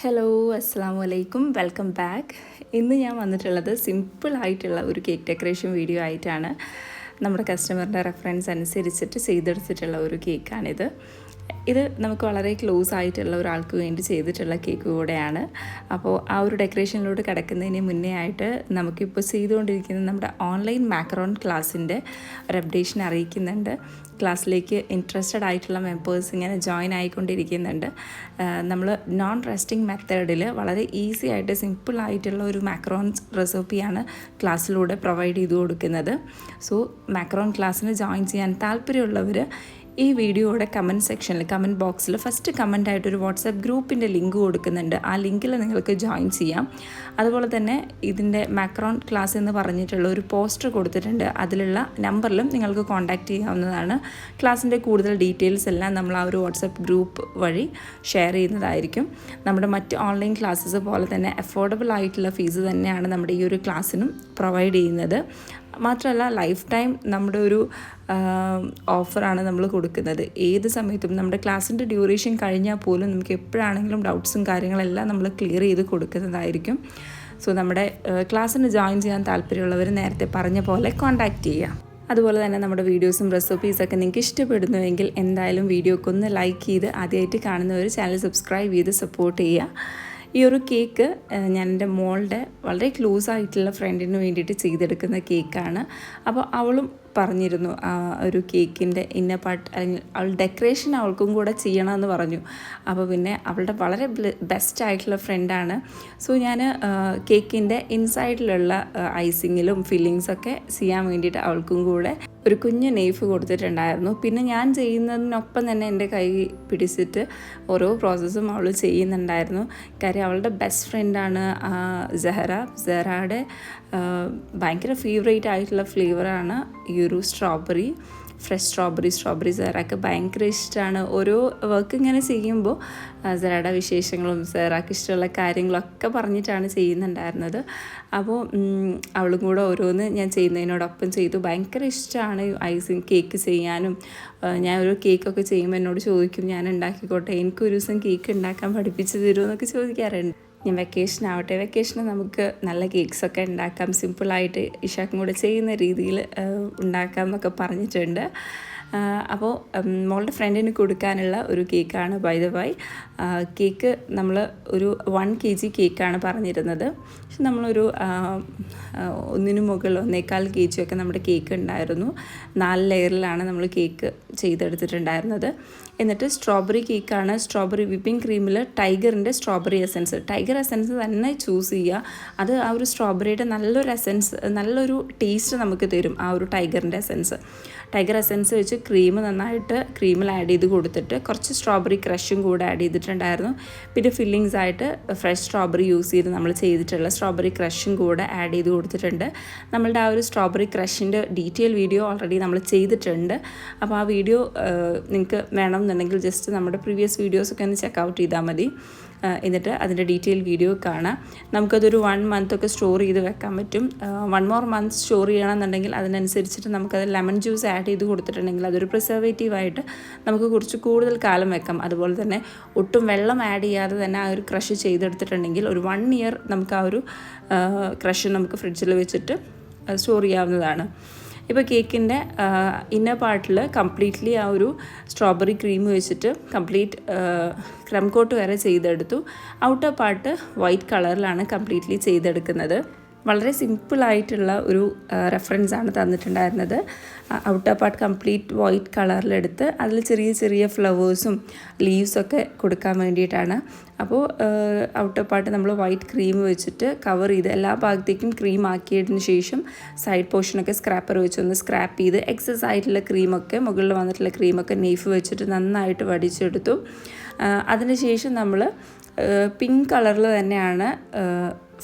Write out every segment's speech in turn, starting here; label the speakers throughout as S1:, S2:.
S1: Hello അസ്സാം വലൈക്കും welcome back ഇന്ന് ഞാൻ വന്നിട്ടുള്ളത് സിമ്പിൾ ആയിട്ടുള്ള ഒരു കേക്ക് ഡെക്കറേഷൻ വീഡിയോ ആയിട്ടാണ്. നമ്മുടെ കസ്റ്റമറിന്റെ റെഫറൻസ് അനുസരിച്ചിട്ട് ചെയ്തെടുത്തിട്ടുള്ള ഒരു കേക്കാണിത് ഇത് നമുക്ക് വളരെ ക്ലോസ് ആയിട്ടുള്ള ഒരാൾക്ക് വേണ്ടി ചെയ്തിട്ടുള്ള കേക്ക് കൂടെയാണ്. അപ്പോൾ ആ ഒരു ഡെക്കറേഷനിലൂടെ കിടക്കുന്നതിന് മുന്നേ ആയിട്ട് നമുക്കിപ്പോൾ ചെയ്തുകൊണ്ടിരിക്കുന്ന നമ്മുടെ ഓൺലൈൻ മാക്രോൺ ക്ലാസ്സിന്റെ ഒരു അപ്ഡേഷൻ അറിയിക്കുന്നുണ്ട്. ക്ലാസ്സിലേക്ക് ഇൻട്രസ്റ്റഡ് ആയിട്ടുള്ള മെമ്പേഴ്സ് ഇങ്ങനെ ജോയിൻ ആയിക്കൊണ്ടിരിക്കുന്നുണ്ട്. നമ്മൾ നോൺ റെസ്റ്റിംഗ് മെത്തേഡിൽ വളരെ ഈസി ആയിട്ട് സിമ്പിൾ ആയിട്ടുള്ള ഒരു മാക്രോൺ റെസിപ്പിയാണ് ക്ലാസ്സിലൂടെ പ്രൊവൈഡ് ചെയ്തു കൊടുക്കുന്നത്. സോ മാക്രോൺ ക്ലാസ്സിന് ജോയിൻ ചെയ്യാൻ താല്പര്യമുള്ളവർ ഈ വീഡിയോയുടെ കമന്റ് സെക്ഷനിൽ കമന്റ് ബോക്സിൽ ഫസ്റ്റ് കമന്റ് ആയിട്ട് ഒരു വാട്സാപ്പ് ഗ്രൂപ്പിന്റെ ലിങ്ക് കൊടുക്കുന്നുണ്ട്. ആ ലിങ്കിൽ നിങ്ങൾക്ക് ജോയിൻ ചെയ്യാം. അതുപോലെ തന്നെ ഇതിന്റെ മാക്രോൺ ക്ലാസ് എന്ന് പറഞ്ഞിട്ടുള്ള ഒരു പോസ്റ്റർ കൊടുത്തിട്ടുണ്ട്. അതിലുള്ള നമ്പറിലും നിങ്ങൾക്ക് കോൺടാക്റ്റ് ചെയ്യാവുന്നതാണ്. ക്ലാസ്സിന്റെ കൂടുതൽ ഡീറ്റെയിൽസ് എല്ലാം നമ്മൾ ആ ഒരു വാട്സപ്പ് ഗ്രൂപ്പ് വഴി ഷെയർ ചെയ്യുന്നതായിരിക്കും. നമ്മുടെ മറ്റ് ഓൺലൈൻ ക്ലാസ്സസ് പോലെ തന്നെ അഫോർഡബിൾ ആയിട്ടുള്ള ഫീസ് തന്നെയാണ് നമ്മുടെ ഈ ഒരു ക്ലാസ്സിനും പ്രൊവൈഡ് ചെയ്യുന്നത്. മാത്രമല്ല ലൈഫ് ടൈം നമ്മുടെ ഒരു ഓഫറാണ് നമ്മൾ കൊടുക്കുന്നത്. ഏത് സമയത്തും നമ്മുടെ ക്ലാസ്സിന്റെ ഡ്യൂറേഷൻ കഴിഞ്ഞാൽ പോലും നമുക്ക് എപ്പോഴാണെങ്കിലും ഡൗട്ട്സും കാര്യങ്ങളെല്ലാം നമ്മൾ ക്ലിയർ ചെയ്ത് കൊടുക്കുന്നതായിരിക്കും. സോ നമ്മുടെ ക്ലാസ്സിന് ജോയിൻ ചെയ്യാൻ താല്പര്യമുള്ളവർ നേരത്തെ പറഞ്ഞ പോലെ കോൺടാക്റ്റ് ചെയ്യുക. അതുപോലെ തന്നെ നമ്മുടെ വീഡിയോസും റെസിപ്പീസൊക്കെ നിങ്ങൾക്ക് ഇഷ്ടപ്പെടുന്നുവെങ്കിൽ എന്തായാലും വീഡിയോക്കൊന്ന് ലൈക്ക് ചെയ്ത് ആദ്യമായിട്ട് കാണുന്നവർ ചാനൽ സബ്സ്ക്രൈബ് ചെയ്ത് സപ്പോർട്ട് ചെയ്യുക. ഈ ഒരു കേക്ക് ഞാൻ എന്റെ മോളുടെ വളരെ ക്ലോസ് ആയിട്ടുള്ള ഫ്രണ്ടിന് വേണ്ടിയിട്ട് ചെയ്തെടുക്കുന്ന കേക്കാണ്. അപ്പോൾ അവളും പറഞ്ഞിരുന്നു ആ ഒരു കേക്കിന്റെ ഇന്ന പാർട്ട് അല്ലെങ്കിൽ അവൾ ഡെക്കറേഷൻ അവൾക്കും കൂടെ ചെയ്യണമെന്ന് പറഞ്ഞു. അപ്പോൾ പിന്നെ അവളുടെ വളരെ ബെസ്റ്റ് ആയിട്ടുള്ള ഫ്രണ്ടാണ് സോ ഞാൻ കേക്കിന്റെ ഇൻസൈഡിലുള്ള ഐസിങ്ങിലും ഫില്ലിങ്സൊക്കെ ചെയ്യാൻ വേണ്ടിയിട്ട് അവൾക്കും കൂടെ ഒരു കുഞ്ഞ് നെയ്ഫ് കൊടുത്തിട്ടുണ്ടായിരുന്നു. പിന്നെ ഞാൻ ചെയ്യുന്നതിനൊപ്പം തന്നെ എന്റെ കൈ പിടിച്ചിട്ട് ഓരോ പ്രോസസ്സും അവൾ ചെയ്യുന്നുണ്ടായിരുന്നു. കാര്യം അവളുടെ ബെസ്റ്റ് ഫ്രണ്ടാണ് ജഹറ ജഹറയുടെ ഭയങ്കര ഫേവറേറ്റ് ആയിട്ടുള്ള ഫ്ലേവറാണ് ഈ ഒരു സ്ട്രോബെറി ഫ്രഷ് സ്ട്രോബെറി സ്ട്രോബെറി സെറാക്ക് ഭയങ്കര ഇഷ്ടമാണ് ഓരോ വർക്ക് ഇങ്ങനെ ചെയ്യുമ്പോൾ സെറയുടെ വിശേഷങ്ങളും സെറാക്ക് ഇഷ്ടമുള്ള കാര്യങ്ങളൊക്കെ പറഞ്ഞിട്ടാണ് ചെയ്യുന്നുണ്ടായിരുന്നത്. അപ്പോൾ അവളും കൂടെ ഓരോന്ന് ഞാൻ ചെയ്യുന്നതിനോടൊപ്പം ചെയ്തു. ഭയങ്കര ഇഷ്ടമാണ് ഐസിങ് കേക്ക് ചെയ്യാനും. ഞാൻ ഒരു കേക്കൊക്കെ ചെയ്യുമ്പോൾ എന്നോട് ചോദിക്കും ഞാൻ ഉണ്ടാക്കിക്കോട്ടെ എനിക്കൊരു ദിവസം കേക്ക് ഉണ്ടാക്കാൻ പഠിപ്പിച്ചു തരുമോ? എന്നൊക്കെ ചോദിക്കാറുണ്ട്. ഇനി വെക്കേഷൻ ആവട്ടെ. വെക്കേഷന് നമുക്ക് നല്ല കേക്ക്സൊക്കെ ഉണ്ടാക്കാം. സിമ്പിളായിട്ട് ഇഷാക്കും കൂടെ ചെയ്യുന്ന രീതിയിൽ ഉണ്ടാക്കാം എന്നൊക്കെ പറഞ്ഞിട്ടുണ്ട്. അപ്പോൾ മോളുടെ ഫ്രണ്ടിന് കൊടുക്കാനുള്ള ഒരു കേക്കാണ് ബൈ ദ ബൈ കേക്ക് നമ്മൾ ഒരു വൺ കെ ജി കേക്കാണ് പറഞ്ഞിരുന്നത്. പക്ഷെ നമ്മളൊരു ഒന്നിനു മുകളിൽ ഒന്നേക്കാൽ കെ ജി ഒക്കെ നമ്മുടെ കേക്ക് ഉണ്ടായിരുന്നു. നാല് ലെയറിലാണ് നമ്മൾ കേക്ക് ചെയ്തെടുത്തിട്ടുണ്ടായിരുന്നത്. എന്നിട്ട് സ്ട്രോബെറി കേക്കാണ് സ്ട്രോബെറി വിപ്പിംഗ് ക്രീമിൽ ടൈഗറിന്റെ സ്ട്രോബെറി എസൻസ് ടൈഗർ എസൻസ് തന്നെ ചൂസ് ചെയ്യുക. അത് ആ ഒരു സ്ട്രോബെറിയുടെ നല്ലൊരു എസൻസ് നല്ലൊരു ടേസ്റ്റ് നമുക്ക് തരും ആ ഒരു ടൈഗറിന്റെ എസൻസ് ടൈഗർ എസൻസ് വെച്ച് ക്രീം നന്നായിട്ട് ക്രീമിൽ ആഡ് ചെയ്ത് കൊടുത്തിട്ട് കുറച്ച് സ്ട്രോബെറി ക്രഷും കൂടെ ആഡ് ചെയ്തിട്ടുണ്ടായിരുന്നു. പിന്നെ ഫില്ലിങ്സ് ആയിട്ട് ഫ്രഷ് സ്ട്രോബെറി യൂസ് ചെയ്ത് നമ്മൾ ചെയ്തിട്ടുള്ള സ്ട്രോബെറി ക്രഷും കൂടെ ആഡ് ചെയ്ത് കൊടുത്തിട്ടുണ്ട്. നമ്മളുടെ ആ ഒരു സ്ട്രോബെറി ക്രഷിന്റെ ഡീറ്റെയിൽ വീഡിയോ ഓൾറെഡി നമ്മൾ ചെയ്തിട്ടുണ്ട്. അപ്പോൾ ആ വീഡിയോ നിങ്ങൾക്ക് വേണമെന്നുണ്ടെങ്കിൽ ജസ്റ്റ് നമ്മുടെ പ്രീവിയസ് വീഡിയോസൊക്കെ ഒന്ന് ചെക്ക് ഔട്ട് ചെയ്താൽ മതി. എന്നിട്ട് അതിന്റെ ഡീറ്റെയിൽ വീഡിയോ കാണാം. നമുക്കതൊരു വൺ മന്ത് ഒക്കെ സ്റ്റോർ ചെയ്ത് വെക്കാൻ പറ്റും. വൺ മോർ മന്ത് സ്റ്റോർ ചെയ്യണമെന്നുണ്ടെങ്കിൽ അതിനനുസരിച്ചിട്ട് നമുക്കത് ലെമൺ ജ്യൂസ് ആഡ് ചെയ്ത് കൊടുത്തിട്ടുണ്ടെങ്കിൽ അതൊരു പ്രിസർവേറ്റീവായിട്ട് നമുക്ക് കുറച്ച് കൂടുതൽ കാലം വെക്കാം. അതുപോലെ തന്നെ ഒട്ടും വെള്ളം ആഡ് ചെയ്യാതെ തന്നെ ആ ഒരു ക്രഷ് ചെയ്തെടുത്തിട്ടുണ്ടെങ്കിൽ ഒരു വൺ ഇയർ നമുക്ക് ആ ഒരു ക്രഷ് നമുക്ക് ഫ്രിഡ്ജിൽ വെച്ചിട്ട് സ്റ്റോർ ചെയ്യാവുന്നതാണ്. ഇപ്പോൾ കേക്കിന്റെ ഇന്നർ പാർട്ടിൽ കംപ്ലീറ്റ്ലി ആ ഒരു സ്ട്രോബെറി ക്രീം വെച്ചിട്ട് കംപ്ലീറ്റ് ക്രം കോട്ട് വരെ ചെയ്തെടുത്തു. ഔട്ടർ പാർട്ട് വൈറ്റ് കളറിലാണ് കംപ്ലീറ്റ്ലി ചെയ്തെടുക്കുന്നത്. വളരെ സിമ്പിളായിട്ടുള്ള ഒരു റെഫറൻസ് ആണ് തന്നിട്ടുണ്ടായിരുന്നത്. ഔട്ടർ പാർട്ട് കംപ്ലീറ്റ് വൈറ്റ് കളറിലെടുത്ത് അതിൽ ചെറിയ ചെറിയ ഫ്ലവേഴ്സും ലീവ്സൊക്കെ കൊടുക്കാൻ വേണ്ടിയിട്ടാണ്. അപ്പോൾ ഔട്ടർ പാർട്ട് നമ്മൾ വൈറ്റ് ക്രീം വെച്ചിട്ട് കവർ ചെയ്ത് എല്ലാ ഭാഗത്തേക്കും ക്രീം ആക്കിയതിന് ശേഷം സൈഡ് പോർഷനൊക്കെ സ്ക്രാപ്പർ വെച്ച് ഒന്ന് സ്ക്രാപ്പ് ചെയ്ത് എക്സസ് ആയിട്ടുള്ള ക്രീമൊക്കെ മുകളിൽ വന്നിട്ടുള്ള ക്രീമൊക്കെ നെയ്ഫ് വെച്ചിട്ട് നന്നായിട്ട് വടിച്ചെടുത്തു. അതിനുശേഷം നമ്മൾ പിങ്ക് കളറിൽ തന്നെയാണ്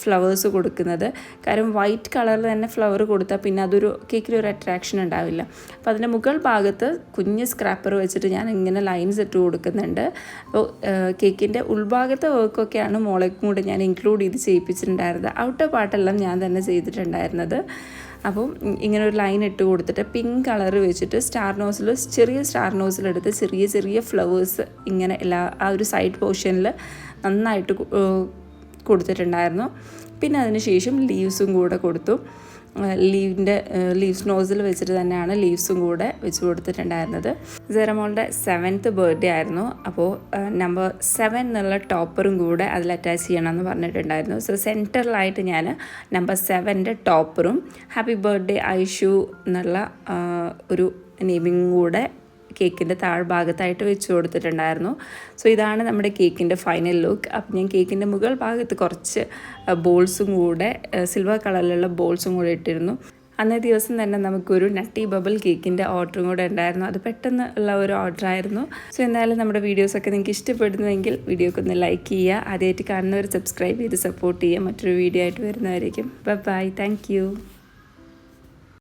S1: ഫ്ലവേഴ്സ് കൊടുക്കുന്നത്. കാരണം വൈറ്റ് കളറിൽ തന്നെ ഫ്ലവർ കൊടുത്താൽ പിന്നെ അതൊരു കേക്കിൽ ഒരു അട്രാക്ഷൻ ഉണ്ടാവില്ല. അപ്പോൾ അതിന്റെ മുകൾ ഭാഗത്ത് കുഞ്ഞ് സ്ക്രാപ്പർ വെച്ചിട്ട് ഞാൻ ഇങ്ങനെ ലൈൻസ് ഇട്ട് കൊടുക്കുന്നുണ്ട്. അപ്പോൾ കേക്കിന്റെ ഉൾഭാഗത്തെ വർക്കൊക്കെയാണ് മോളേക്കും കൂടെ ഞാൻ ഇൻക്ലൂഡ് ചെയ്ത് ചെയ്യിപ്പിച്ചിട്ടുണ്ടായിരുന്നത്. ഔട്ടർ പാട്ടെല്ലാം ഞാൻ തന്നെ ചെയ്തിട്ടുണ്ടായിരുന്നത്. അപ്പം ഇങ്ങനെ ഒരു ലൈൻ ഇട്ട് കൊടുത്തിട്ട് പിങ്ക് കളർ വെച്ചിട്ട് സ്റ്റാർ നോസിൽ ചെറിയ സ്റ്റാർ നോസിലെടുത്ത് ചെറിയ ചെറിയ ഫ്ലവേഴ്സ് ഇങ്ങനെ എല്ലാ ആ ഒരു സൈഡ് പോർഷനിൽ നന്നായിട്ട് കൊടുത്തിട്ടുണ്ടായിരുന്നു. പിന്നെ അതിന് ശേഷം ലീവ്സും കൂടെ കൊടുത്തു. ലീവിന്റെ ലീവ്സ് നോസിൽ വെച്ചിട്ട് തന്നെയാണ് ലീവ്സും കൂടെ വെച്ച് കൊടുത്തിട്ടുണ്ടായിരുന്നത്. ജെറമോളുടെ സെവൻത്ത് ബർത്ത്ഡേ ആയിരുന്നു. അപ്പോൾ നമ്പർ സെവൻ എന്നുള്ള ടോപ്പറും കൂടെ അതിൽ അറ്റാച്ച് ചെയ്യണമെന്ന് പറഞ്ഞിട്ടുണ്ടായിരുന്നു. സോ സെന്ററിലായിട്ട് ഞാൻ നമ്പർ സെവന്റെ ടോപ്പറും ഹാപ്പി ബർത്ത്ഡേ ഐഷു എന്നുള്ള ഒരു നെയിമിങ് കൂടെ കേക്കിന്റെ താഴ്ഭാഗത്തായിട്ട് വെച്ച് കൊടുത്തിട്ടുണ്ടായിരുന്നു. സോ ഇതാണ് നമ്മുടെ കേക്കിന്റെ ഫൈനൽ ലുക്ക് അപ്പം ഞാൻ കേക്കിന്റെ മുകൾ ഭാഗത്ത് കുറച്ച് ബോൾസും കൂടെ സിൽവർ കളറിലുള്ള ബോൾസും കൂടെ ഇട്ടിരുന്നു. അന്നേ ദിവസം തന്നെ നമുക്കൊരു നട്ടി ബബിൾ കേക്കിന്റെ ഓർഡറും കൂടെ ഉണ്ടായിരുന്നു. അത് പെട്ടെന്ന് ഉള്ള ഒരു ഓർഡർ ആയിരുന്നു. സോ എന്തായാലും നമ്മുടെ വീഡിയോസൊക്കെ നിങ്ങൾക്ക് ഇഷ്ടപ്പെടുന്നുവെങ്കിൽ വീഡിയോക്ക് ഒന്ന് ലൈക്ക് ചെയ്യുക. ആദ്യമായിട്ട് കാണുന്നവർ സബ്സ്ക്രൈബ് ചെയ്ത് സപ്പോർട്ട് ചെയ്യുക. മറ്റൊരു വീഡിയോ ആയിട്ട് വരുന്നവരായിരിക്കും ബൈ താങ്ക് യു